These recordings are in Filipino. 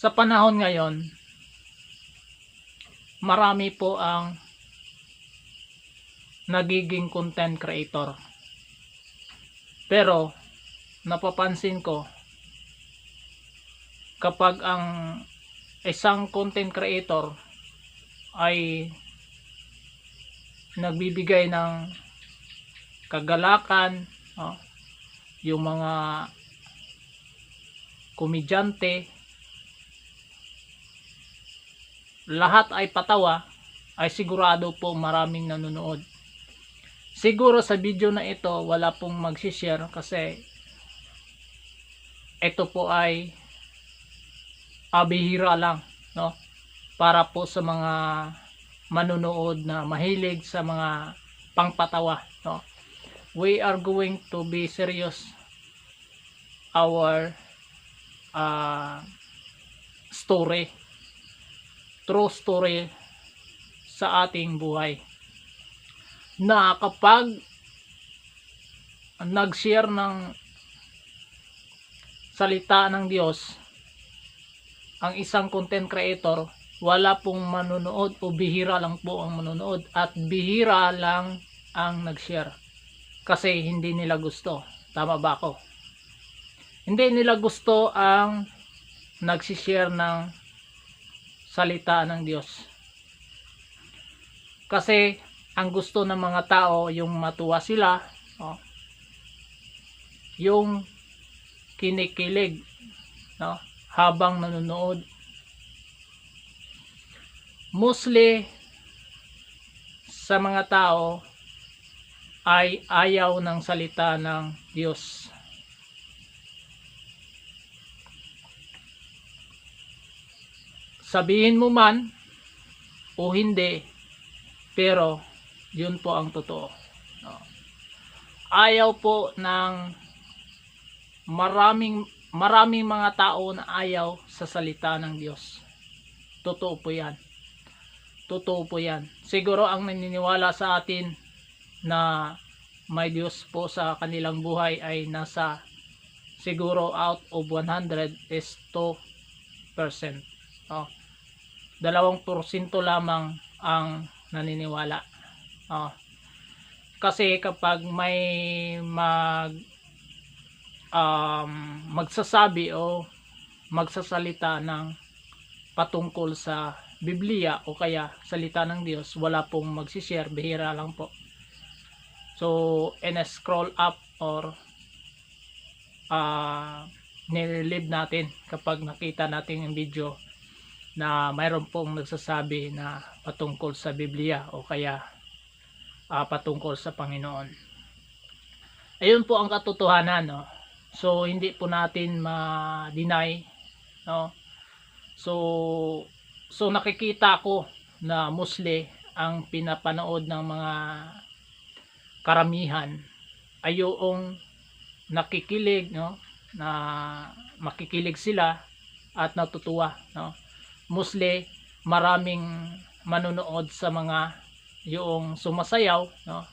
sa panahon ngayon, marami po ang nagiging content creator. Pero, napapansin ko, kapag ang isang content creator ay nagbibigay ng kagalakan, no? yung mga komedyante, lahat ay patawa, ay sigurado po maraming nanonood. Siguro sa video na ito, wala pong magsishare kasi ito po ay abihira lang, no? Para po sa mga manunood na mahilig sa mga pangpatawa, no? We are going to be serious our uh, story true story sa ating buhay. Na kapag nag-share ng salita ng Diyos ang isang content creator wala pong manonood o bihira lang po ang manonood at bihira lang ang nag-share kasi hindi nila gusto. Tama ba ako? Hindi nila gusto ang nagsishare ng salita ng Diyos. Kasi ang gusto ng mga tao yung matuwa sila, oh, yung kinikilig no, habang nanonood. Mostly sa mga tao ay ayaw ng salita ng Diyos. Sabihin mo man o hindi pero yun po ang totoo. No? ayaw po ng maraming maraming mga tao na ayaw sa salita ng Diyos. Totoo po yan. Totoo po yan. Siguro ang naniniwala sa atin na may Diyos po sa kanilang buhay ay nasa siguro out of 100 is 2% oh dalawang porsyento lamang ang naniniwala. Oh. Kasi kapag may mag um, magsasabi o magsasalita ng patungkol sa Biblia o kaya salita ng Diyos, wala pong magsishare, bihira lang po. So, in a scroll up or uh, nililive natin kapag nakita natin yung video na mayroon pong nagsasabi na patungkol sa Biblia o kaya uh, patungkol sa Panginoon. Ayun po ang katotohanan, no. So hindi po natin ma-deny, no. So so nakikita ko na mostly ang pinapanood ng mga karamihan ay yung nakikilig, no, na makikilig sila at natutuwa, no mostly maraming manonood sa mga yung sumasayaw no?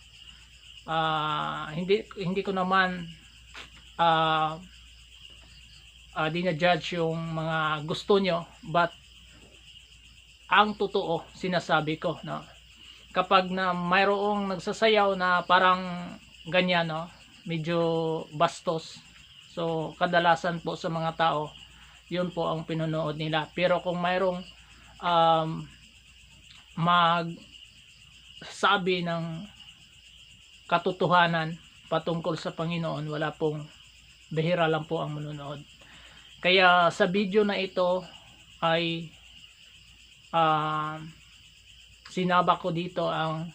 Uh, hindi hindi ko naman uh, uh, dinajudge yung mga gusto nyo but ang totoo sinasabi ko no? Kapag na mayroong nagsasayaw na parang ganyan no? Medyo bastos. So kadalasan po sa mga tao yun po ang pinunood nila. Pero kung mayroong um, mag sabi ng katotohanan patungkol sa Panginoon wala pong bihira lang po ang manonood. Kaya sa video na ito ay uh, sinaba ko dito ang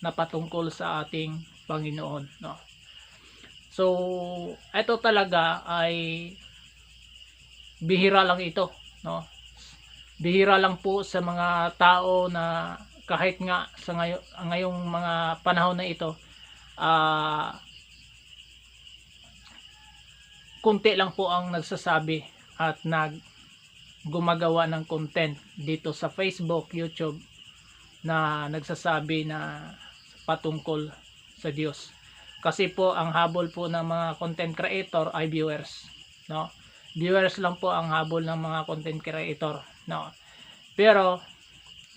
napatungkol sa ating Panginoon no? So ito talaga ay bihira lang ito no bihira lang po sa mga tao na kahit nga sa ngayon, ngayong mga panahon na ito uh, kunti lang po ang nagsasabi at nag gumagawa ng content dito sa Facebook, YouTube na nagsasabi na patungkol sa Diyos. Kasi po ang habol po ng mga content creator ay viewers, no? Viewers lang po ang habol ng mga content creator no? Pero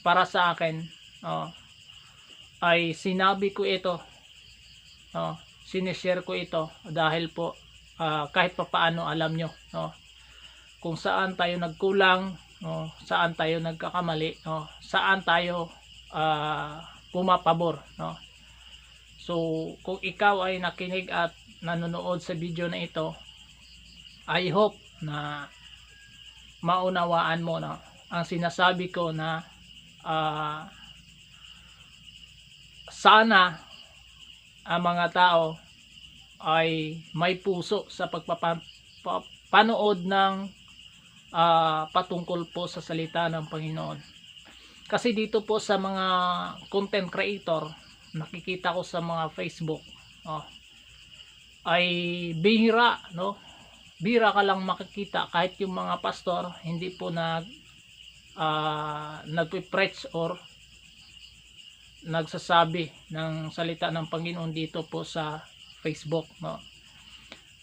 para sa akin no ay sinabi ko ito no? Sinishare ko ito dahil po ah, kahit papaano alam nyo no? Kung saan tayo nagkulang no? Saan tayo nagkakamali no? Saan tayo ah, pumapabor no? So kung ikaw ay nakinig at nanonood sa video na ito I hope na maunawaan mo no ang sinasabi ko na ah, sana ang mga tao ay may puso sa pagpapanood ng ah, patungkol po sa salita ng Panginoon. Kasi dito po sa mga content creator, nakikita ko sa mga Facebook, oh, ay bihira, no? Bihira ka lang makikita kahit yung mga pastor hindi po nag uh, nagpe-preach or nagsasabi ng salita ng Panginoon dito po sa Facebook no?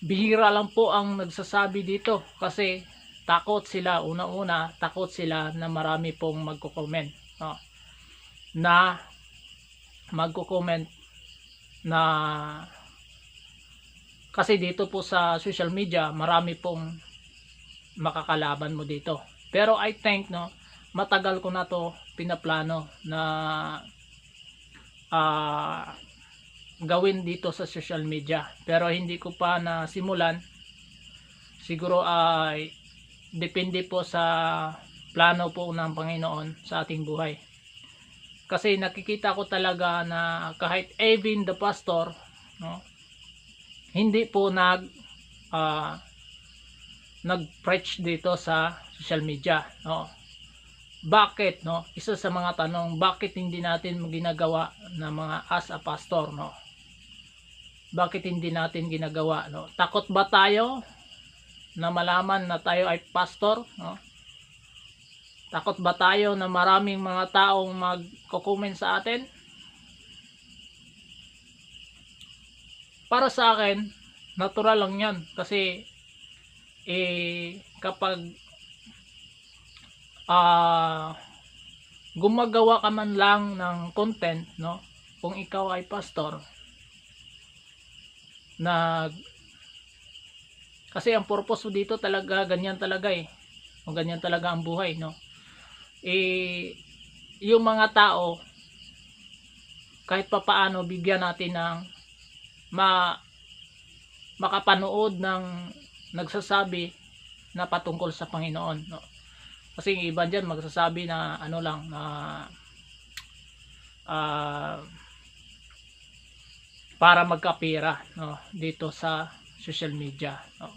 Bihira lang po ang nagsasabi dito kasi takot sila una-una takot sila na marami pong magko-comment no? Na magko-comment na kasi dito po sa social media marami pong makakalaban mo dito. Pero I think no matagal ko na to pinaplano na ah, gawin dito sa social media. Pero hindi ko pa na simulan siguro ay depende po sa plano po ng Panginoon sa ating buhay. Kasi nakikita ko talaga na kahit Evin the pastor no hindi po nag ah, nag-preach dito sa social media no? Bakit no? Isa sa mga tanong bakit hindi natin ginagawa na mga as a pastor no? Bakit hindi natin ginagawa no? Takot ba tayo na malaman na tayo ay pastor no? Takot ba tayo na maraming mga taong magko-comment sa atin para sa akin natural lang yan. Kasi eh kapag ah gumagawa ka man lang ng content no? Kung ikaw ay pastor na kasi ang purpose mo dito talaga ganyan talaga eh. O ganyan talaga ang buhay no? Eh yung mga tao kahit papaano bigyan natin ng ma makapanood ng nagsasabi na patungkol sa Panginoon no? Kasi yung iba dyan magsasabi na ano lang na ah, para magkapira no? Dito sa social media no?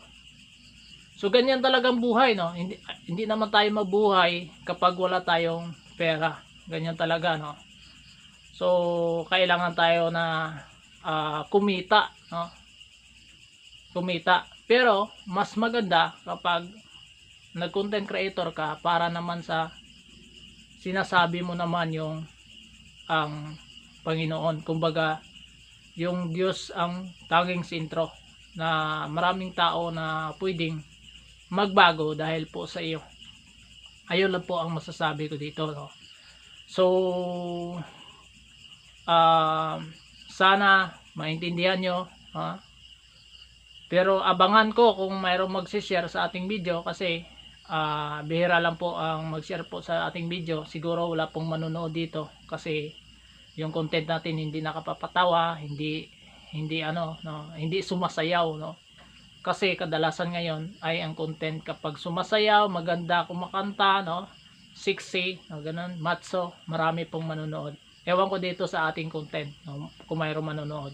So ganyan talagang buhay no? Hindi hindi naman tayo mabuhay kapag wala tayong pera. Ganyan talaga no? So kailangan tayo na ah, kumita no? Kumita. Pero mas maganda kapag nag content creator ka para naman sa sinasabi mo naman yung ang Panginoon. Kumbaga yung Diyos ang tanging sentro na maraming tao na pwedeng magbago dahil po sa iyo. Ayun lang po ang masasabi ko dito no? so ah, sana maintindihan nyo ha? pero abangan ko kung mayroong magsishare sa ating video kasi ah, bihira lang po ang mag-share po sa ating video. Siguro wala pong manonood dito kasi yung content natin hindi nakapapatawa hindi hindi ano no? Hindi sumasayaw no? Kasi kadalasan ngayon ay ang content kapag sumasayaw maganda kumakanta no? Sexy no? Ganun. Matso marami pong manonood ewan ko dito sa ating content no, kung mayroong manonood